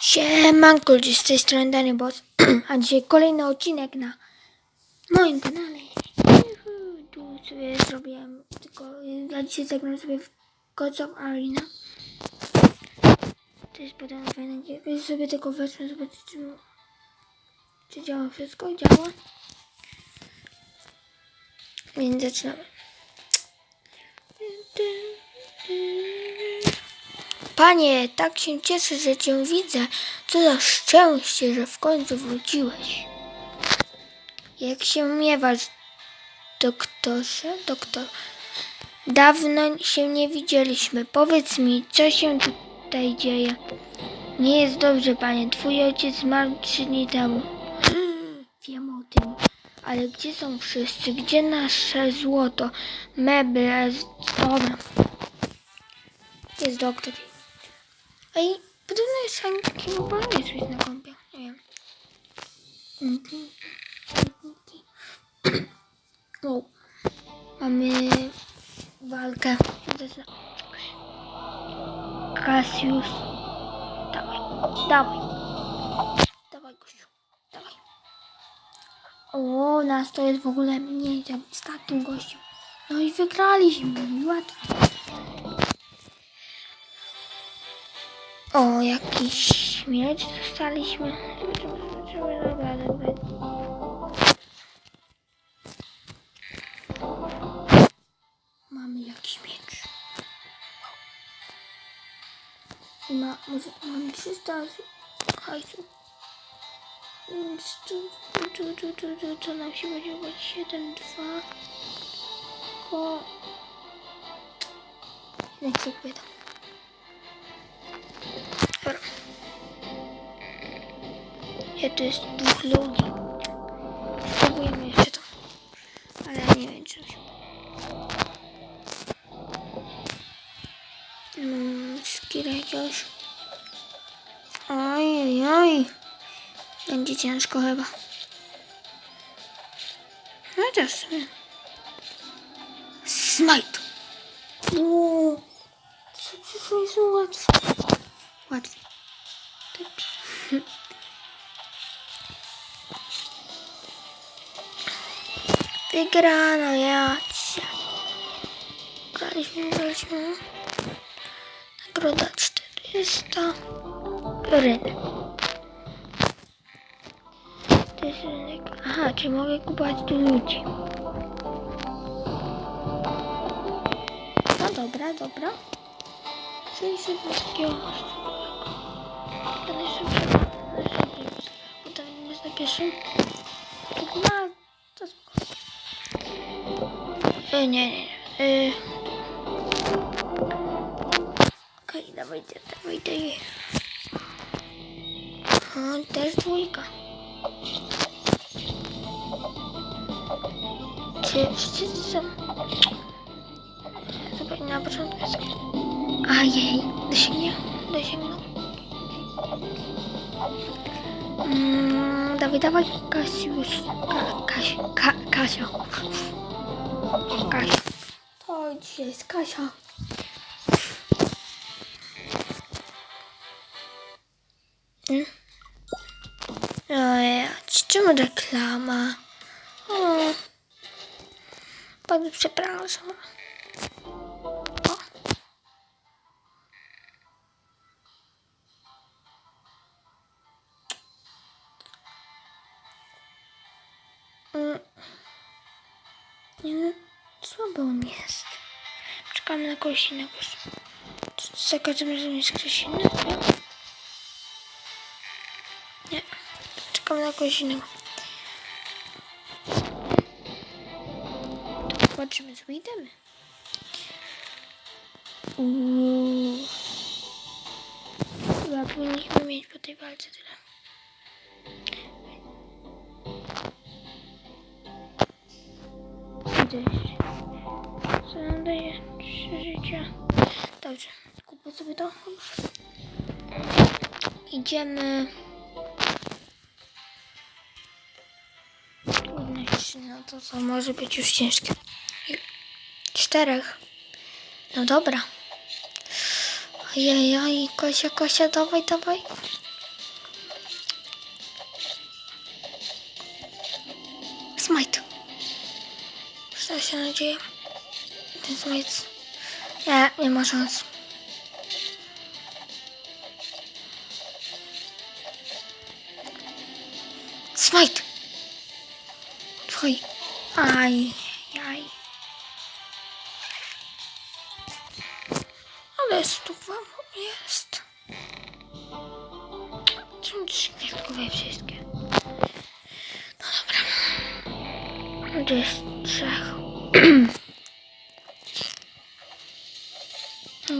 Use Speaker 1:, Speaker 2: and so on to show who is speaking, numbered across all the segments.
Speaker 1: Siemanko, ludzie, z tej strony Dany Boss, a dzisiaj kolejny odcinek na moim kanale. Tu sobie zrobiłem, tylko ja dzisiaj zagram sobie w Gods of Arena. To jest podobno fajne, gdzie sobie tylko wezmę, zobaczyć czy, czy działa wszystko, działa. Więc zaczynamy. Panie, tak się cieszę, że cię widzę. Co za szczęście, że w końcu wróciłeś. Jak się miewasz, doktorze? Doktor. Dawno się nie widzieliśmy. Powiedz mi, co się tutaj dzieje? Nie jest dobrze, panie. Twój ojciec zmarł trzy dni temu. Wiem o tym. Ale gdzie są wszyscy? Gdzie nasze złoto? Meble? Dobra. Jest doktor. Ej, podobno jest taki obalony coś na kąpie. Nie wiem. Mamy walkę. Cassius. Dawaj, dawaj. Dawaj, gościu. Dawaj. O, nas to jest w ogóle mniej z takim gościem. No i wygraliśmy. Łatwo. O, jakiś miecz dostaliśmy. Dobra, dobra. Mamy jakiś miecz. I ma, może mam 300 hajsu. Więc tu, tu, tu, tu, tu, co nam się będzie robić? 7, 2. Ko... Nie chcę kwiatów. Dobra. Ja tu jest dwóch ludzi. Spróbujemy jeszcze to. Ale nie wiem, czy się Mm, skira jakiegoś. Oj, oj. Będzie ciężko chyba. No też. Smite. Uuu. Co przyszło jest łatwo. Łatwiej. Wygrano, ja cię. Graliśmy, graliśmy. Nagroda 400. Floryny. To jest rynek. Aha, czy mogę kupować tu ludzi? No dobra, dobra. Czyli sobie takiego Będę sobie bo nie jest na pierwszym. Tak ma, E, nie, nie. E. Okej, dawajcie, dawajcie. O, też dwójka. Czy wszyscy są... Zobacz, na początku. Ajej, dosięgnie, dosięgnął. Mm, dawaj, dawaj, Kasiusz. Ka, Kaś, Ka, Kasia. Kasia. To dzisiaj jest Kasia. Ojej, czemu reklama? O. Bardzo przepraszam. Na kogoś innego. Za każdym razem jest ktoś inny? Nie. Nie. Czekamy na kogoś innego. To patrzymy, co my idziemy. Chyba powinniśmy mieć po tej walce tyle. Gdzieś. Co nam daje? Życia. Dobrze, kupię sobie to. Idziemy. No to co może być już ciężkie. Czterech. No dobra. Ojej, Kosia, Kosia, dawaj, dawaj. Smite. Przyda się nadzieję. Ten smite. Nie, ma szans. Smite. Twój. Aj, aj. Ale stuwa jest. Czemu wpływa wszystkie? No dobra. Gdzie jest trzech?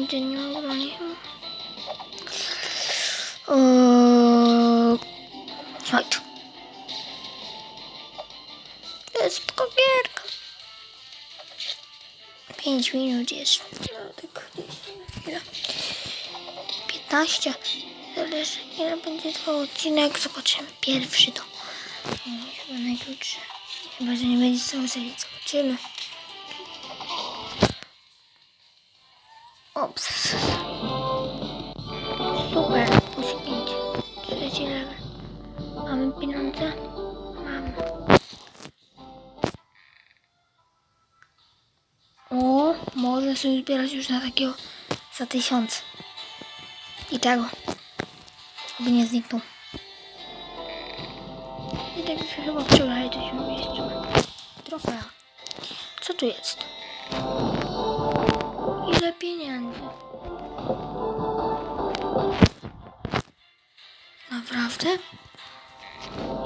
Speaker 1: Gdzie nie? Eee, Fight. To jest gierka. 5 minut jest. No tak chwilę. 15. Zależy ile będzie trwał odcinek. Zobaczymy. Pierwszy to. Chyba najkrótszy. Chyba, że nie będzie całą serię. Zobaczymy. Ops. Super. Osiągnięcie. Trzeci level. Mamy pieniądze? Mamy. O, może sobie zbierać już na takiego za tysiąc. I tego. Aby nie zniknął. I tak się chyba wczoraj to się mieścił. Trofea. Co tu jest? Ile pieniędzy? Naprawdę?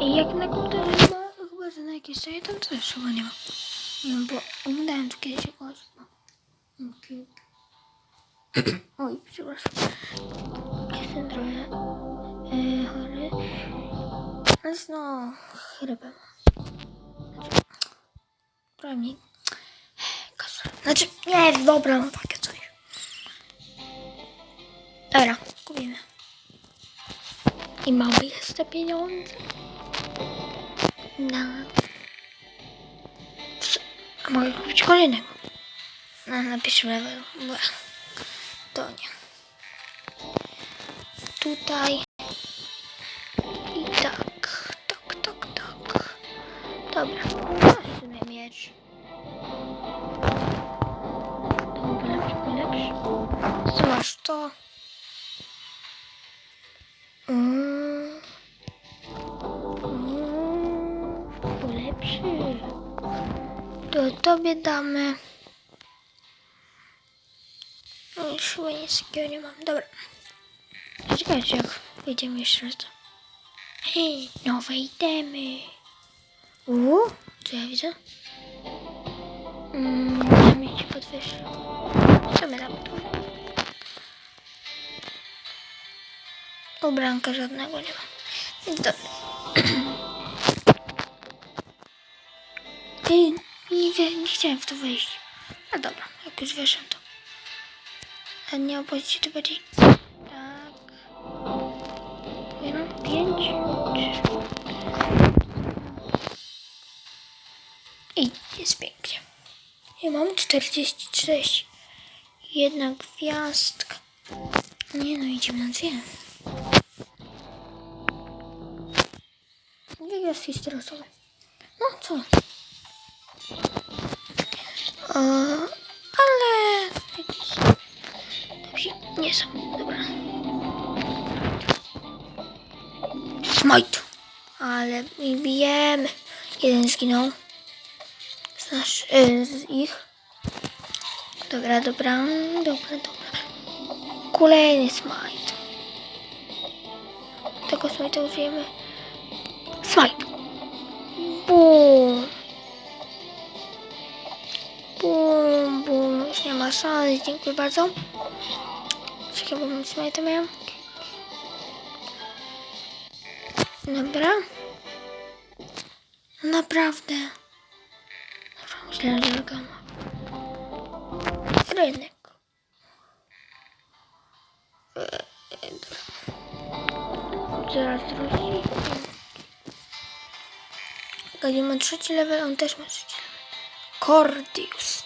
Speaker 1: I jak na komputerze chyba, chyba że na jakieś serie tam też chyba nie ma. Nie wiem, bo oglądałem tu kiedyś jakoś. no. Oj, przepraszam. Jestem trochę yy, chory. Więc no, chrypę mam. Znaczy, nie, dobra, no takie coś. Dobra, kupimy. I mamy jeszcze pieniądze. Psz, A mogę kupić kolejnego? No, na pierwszym levelu. Bleh. To nie. Tutaj. I tak. Tak, tak, tak. Dobra. No, w sumie miecz. Mm. Mm. Polepszy. To tobie damy. No już chyba nic takiego nie mam. Dobra. Czekajcie jak wyjdziemy jeszcze raz. Hej, nowe itemy. Uuu, co ja widzę? Mm, muszę mieć podwyższy. Co my tam? Ubranka żadnego nie ma. Dobra. Nie, wie- nie chciałem w to wejść. A dobra, jak już weszłem to. A nie opłacić to bardziej. Tak. Jeden, pięć. I jest pięknie. Ja mam 46. Jedna gwiazdka. Nie no, idziemy na dwie. Gwiazdki stereosowe. No co? E, ale Dobrze, nie są. Dobra. Smite. Ale bijemy. Jeden zginął. Z, nasz, y, z ich. Dobra, dobra, dobra, dobra. Kolejny smite. Tego smite użyjemy. Smite. Bum. Bum, bum. Już nie ma szans. Dziękuję bardzo. Czekaj, bo mam smite miałem. Dobra. Naprawdę. Dobra, źle zalegam. Rynek. Zaraz drugi. Gdzie ma trzeci level, on też ma trzeci level. Cordius.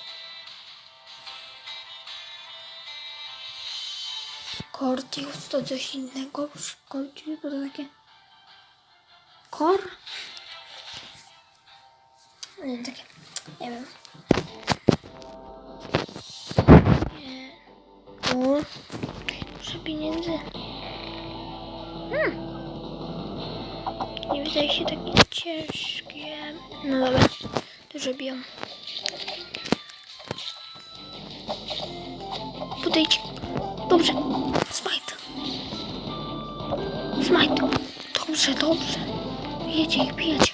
Speaker 1: Cortius to coś innego. Cortius to takie... Kor? Nie, takie... Nie wiem. Nie. Tu. Dużo pieniędzy. Hmm. Nie wydaje się takie ciężkie. No dobra, dużo biją. Podejdź. Dobrze. Smite. Smite. Dobrze, dobrze. Bijecie ich, bijecie.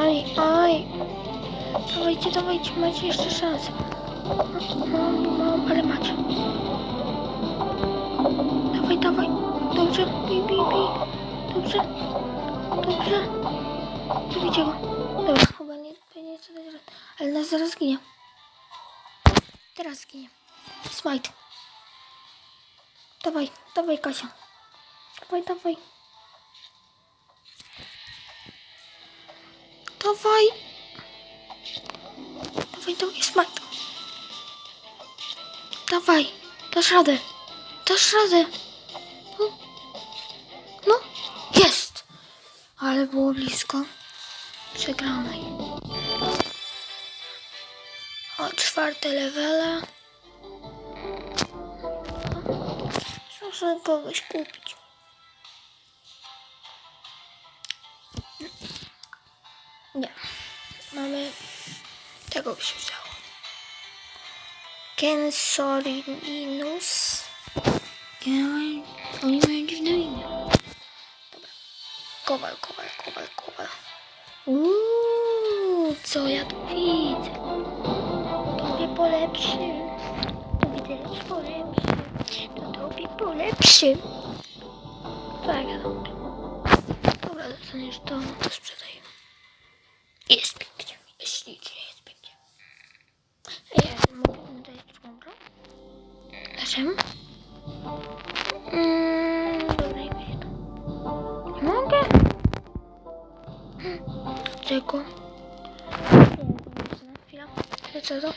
Speaker 1: Aj, aj. Dawajcie, dawajcie, macie jeszcze szansę. Mam, mam, ale macie. Dawaj, dawaj. Dobrze, bij, bij, bij. Dobrze. Dobrze. Zabijcie go. Dobra, chyba nie, nie chcę dać. Ale nas zaraz ginie. Teraz ginie. Smite. Dawaj, dawaj Kasia. Dawaj, dawaj. Dawaj. Dawaj, dawaj, smite. Dawaj, dasz radę. Dasz radę. No. jest. Ale było blisko przegranej. O, czwarte levele. Muszę kogoś kupić. Nie. Mamy... Tego by się wzięło. Kensorinus. Oni mają dziwne imię. Kowal, kowal, kowal, kowal. Uuu, co ja tu widzę? Tobie polepszy. To widzę, że polepszy. To tobie polepszy. Tak, dobra. Dobra, dostaniesz to, to sprzedaj. Jest pięknie. Jest ślicznie, jest pięknie. Ej, ja mogę dać drugą broń? Dlaczego? Czego? Chwila. Co to?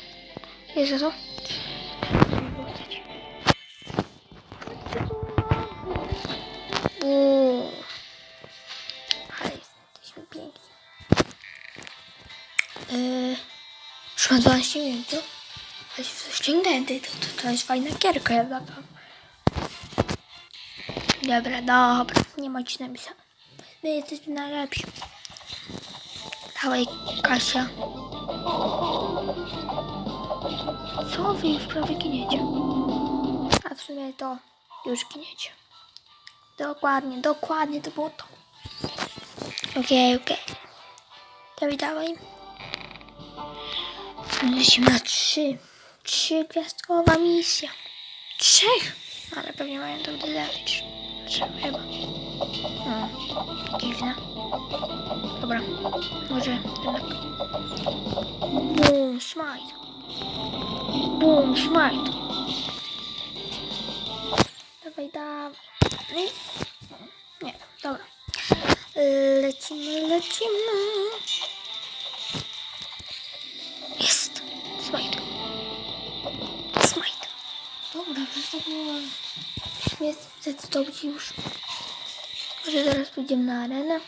Speaker 1: Jest to? Uuu. Ale jesteśmy piękni. Już ma 12 minut. Ale się ściągnęty, to, to, to jest fajna gierka, ja zapam. Dobra, dobra, nie ma ci napisane. My jesteśmy najlepsi. Dawaj, Kasia. Co wy już prawie giniecie? A w sumie to już giniecie. Dokładnie, dokładnie to było to. Okej, okej. Dawaj, dawaj. Lecimy na trzy. Trzy gwiazdkowa misja. Trzech! Ale pewnie mają to damage. Trzeba chyba. Hmm. Dziwne. Dobra. Może jednak. Boom, smite. Boom, smite. Dawaj, dawaj. Nie. Dobra. Lecimy, lecimy. Jest. Smite. Smite. Dobra, już to było... Mnie zdecydować już. Może zaraz pójdziemy na arenę.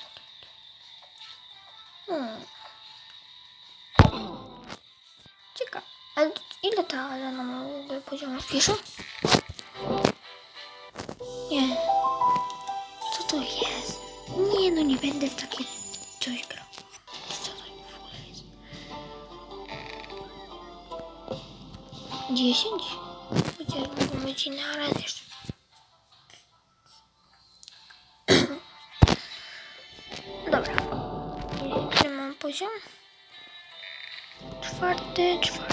Speaker 1: Hmm. Ciekawe. Ale ile ta arena ma w ogóle poziomów? Pisze? Nie. Co to jest? Nie, no nie będę w takie coś grał. Co to w ogóle jest? 10? Chociaż mogą być inne areny jeszcze. Czwarty,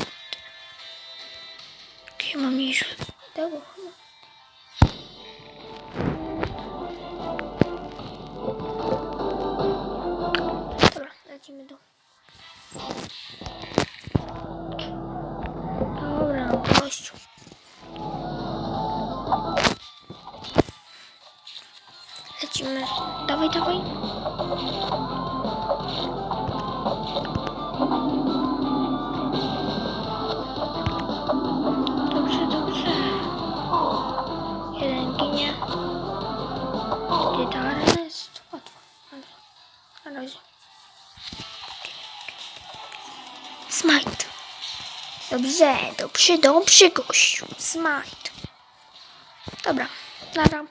Speaker 1: Dobrze, dobrze, gościu. Smite. Dobra, nara.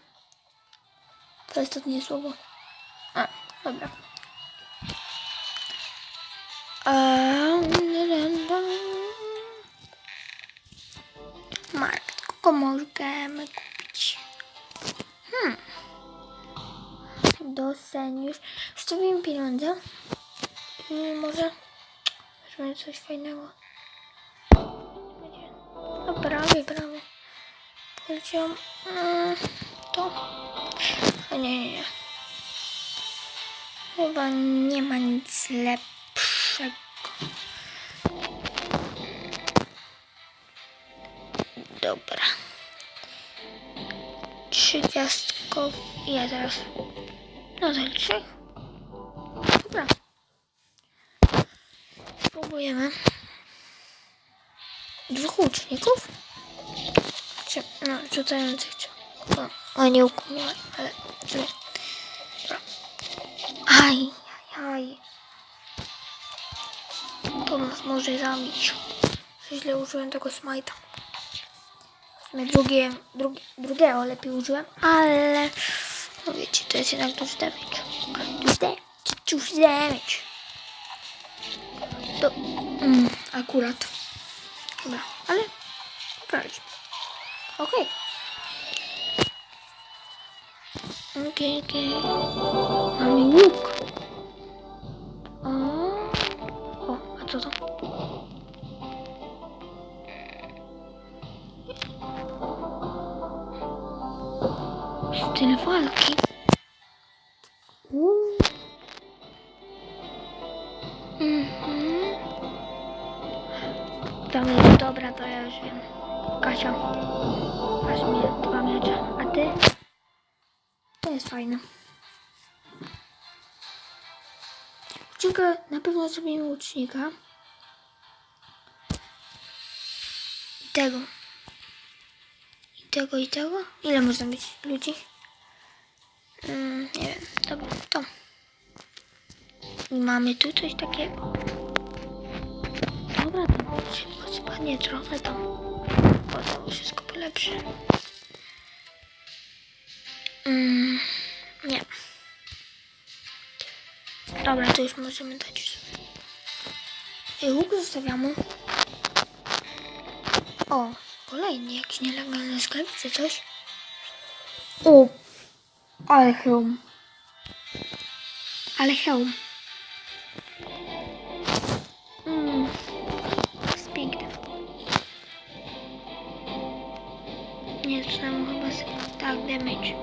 Speaker 1: To jest ostatnie słowo. A, dobra. Market, kogo możemy kupić? Hmm. Do senior. Wstawimy pieniądze. I może weźmiemy coś fajnego. Prawie. Powiedziałam mm, to. A nie, nie, nie. Chyba nie ma nic lepszego. Dobra. Trzy gwiazdkowe. Ja teraz. No to trzy. Dobra. Spróbujemy. Dwóch łuczników? Czy, no, rzucających czy... O, o nie łuku nie ma, ale... Sobie. Dobra. Aj, aj. To nas może zabić. Źle użyłem tego smajta. Drugie, drugie, drugiego lepiej użyłem, ale... No wiecie, to jest jednak duży damage. Duży damage, duży damage. To... Mm, akurat. Dobra, ale... Poprawić. Okej. Okej, okej. Mamy łuk. O, o, a co to? Styl walki. Pewno zrobimy łucznika. I tego. I tego, i tego. Ile można być ludzi? Mm, nie wiem. Dobra, to. I mamy tu coś takiego. Dobra, to szybko spadnie trochę tam. To wszystko polepszy. Mm, nie. Dobra, to już możemy dać. Łuk zostawiamy. O, kolejny jakiś nielegalny sklep czy coś. O, ale hełm. Ale hełm. Mm, jest piękny. Nie, nam chyba tak damage.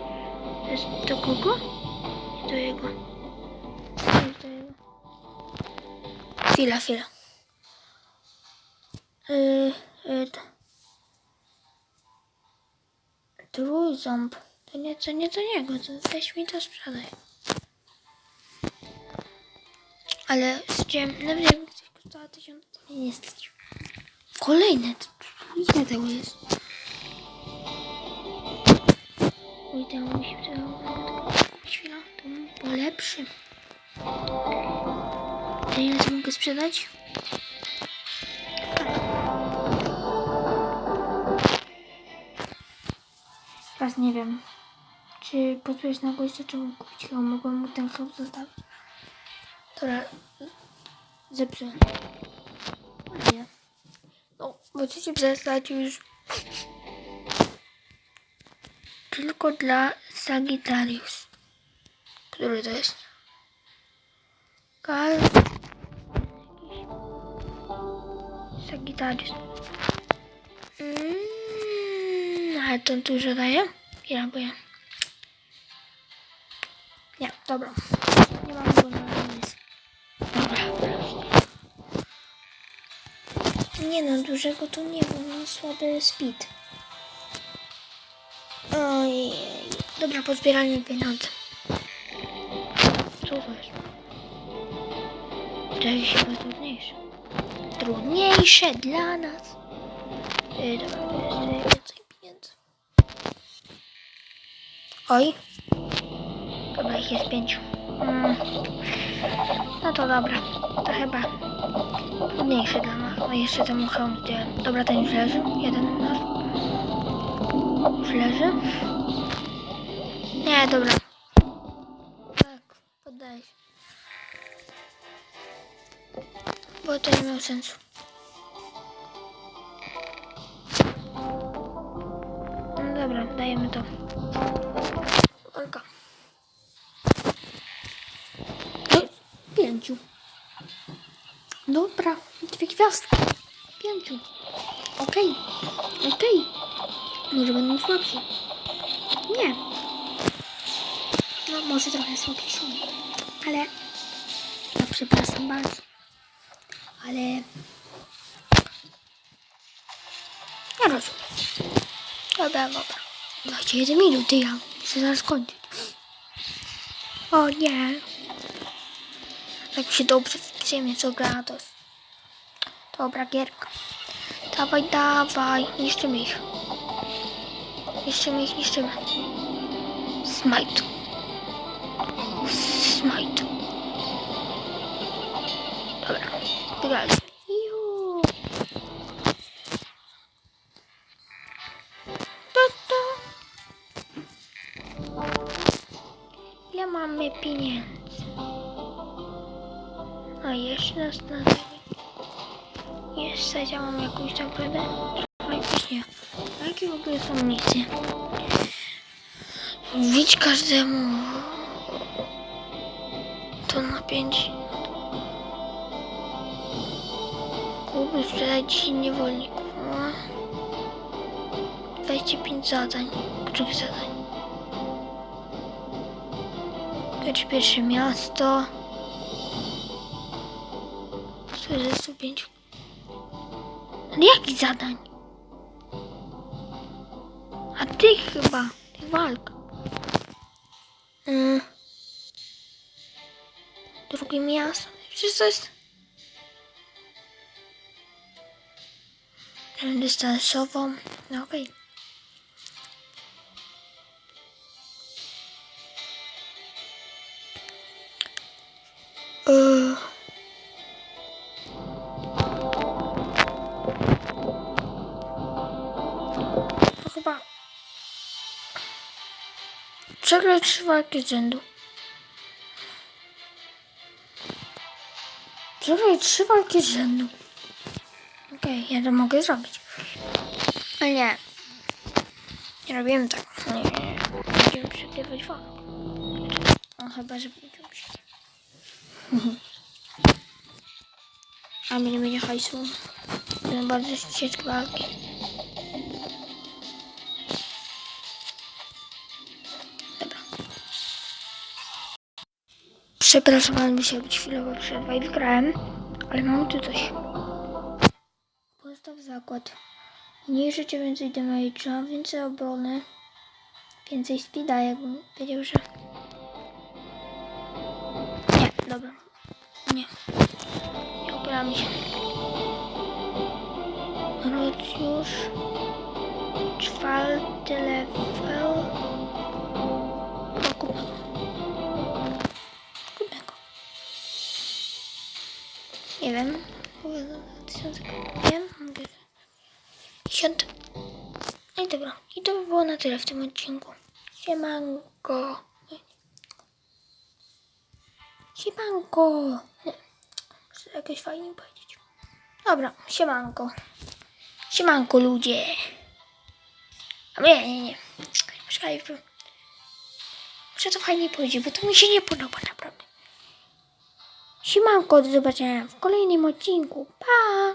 Speaker 1: To jest do kogo? Nie do jego. Jest do jego. Chwila, chwila. Yy, yy. Trójząb. To nie, to nie do niego, to weź mi to sprzedaj. Ale stwierdziłem, nawet jakby coś kosztowało tysiąc, to nie stać. Kolejne, ile tego jest? Oj, to musi chwila, to mu polepszy. To ile mogę sprzedać? Teraz nie wiem, czy pozbyłeś na gościa, czy mógł kupić hełm. Mogłem mu ten hełm zostawić. Dobra, zepsułem. Nie. No, możecie przestać już. Tylko dla Sagittarius. Który to jest? Kal. Sagittarius. Mm, ale to dużo daje? Ja, bo ja. Nie, dobra. Nie mam go na nic. Nie no, dużego to nie, bo mam słaby speed. Ojej. Dobra, pozbierajmy pieniądze. Co to jest? To jest chyba trudniejsze. Trudniejsze dla nas. Yy, dobra, jeszcze więcej pieniędzy. Oj. Dobra, ich jest pięciu. Mm. No to dobra. To chyba trudniejsze dla nas. A jeszcze temu hełm zdjąłem. Dobra, ten już leży. Jeden nasz. Już leży. Nie, dobra. Tak, poddaję się. Bo to nie miało sensu. No dobra, dajemy to. Pięciu. Dobra, dwie gwiazdki. Pięciu. Okej, okej. Może będą słabsi. Nie. No, może trochę słabsi. Ale... No, przepraszam bardzo. Ale... Ja rozumiem. Dobra, dobra. 21 minut, ja muszę zaraz kończyć. O nie. Tak się dobrze przyjemnie co gra, to jest dobra gierka. Dawaj, dawaj, niszczymy ich. Niszczymy ich, niszczymy. Smite. Smite. Dobra, wygraliśmy. Ile mamy pieniędzy? Nas na Jeszcze mam jakąś tak faktycznie. A jakie w ogóle są misje? Widź każdemu to na pięć. Kupił sprzedać 10 niewolników. No. 25 zadań. Których zadań? Pierwsze miasto. 45. Ale jakich zadań? A ty chyba. Ty walk. Mm. Drugie miasto. Przecież to jest... Dystansową. No okej. Okay. To Przegrać trzy walki z rzędu. Przegrać trzy walki z rzędu. Okej, ja to mogę zrobić. Ale nie. Nie robimy tak. Nie. Będziemy przegrywać walkę. No chyba, że będziemy przegrywać. A mnie nie będzie hajsu. Będą bardzo ciężkie walki. Przepraszam, ale musiał być chwilowo przerwa i wygrałem. Ale mam tu coś. Postaw zakład. Mniej życia, więcej damage'a, więcej obrony. Więcej speeda, jakbym wiedział, że... Nie, dobra. Nie. Nie opieram się. Rocjusz. Czwarty level. Nie wiem. 2000. Nie wiem. Mówię. 1000. No i dobra. I to by było na tyle w tym odcinku. Siemanko. Siemanko. Chcę jakoś fajnie powiedzieć. Dobra, siemanko. Siemanko ludzie. A nie, nie, nie. Muszę to fajnie powiedzieć, bo to mi się nie podoba naprawdę. Siemanko, do zobaczenia w kolejnym odcinku. Pa!